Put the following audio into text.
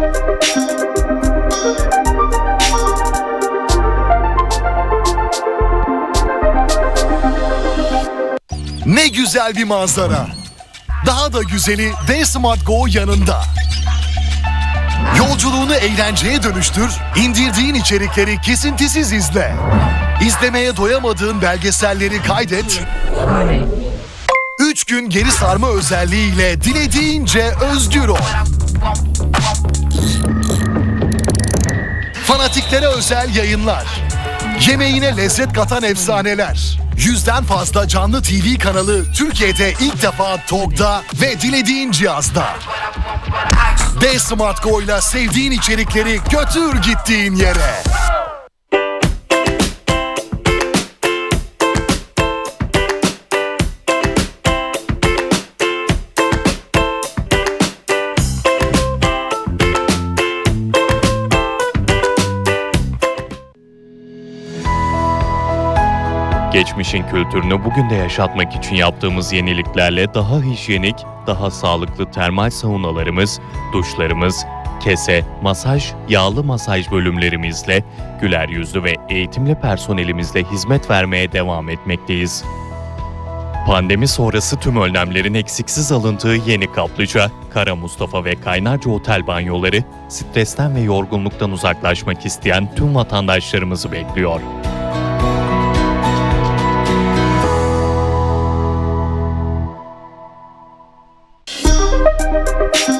Ne güzel bir manzara. Daha da güzeli D-Smart Go yanında. Yolculuğunu eğlenceye dönüştür, indirdiğin içerikleri kesintisiz izle. İzlemeye doyamadığın belgeselleri kaydet. 3 gün geri sarma özelliğiyle dilediğince özgür ol. Fanatiklere özel yayınlar. Yemeğine lezzet katan efsaneler. Yüzden fazla canlı TV kanalı Türkiye'de ilk defa TOG'da ve dilediğin cihazda. D Smart Go ile sevdiğin içerikleri götür gittiğin yere. Geçmişin kültürünü bugün de yaşatmak için yaptığımız yeniliklerle daha hijyenik, daha sağlıklı termal saunalarımız, duşlarımız, kese, masaj, yağlı masaj bölümlerimizle, güler yüzlü ve eğitimli personelimizle hizmet vermeye devam etmekteyiz. Pandemi sonrası tüm önlemlerin eksiksiz alındığı yeni kaplıca, Kara Mustafa ve Kaynarca Otel banyoları, stresten ve yorgunluktan uzaklaşmak isteyen tüm vatandaşlarımızı bekliyor. Bye.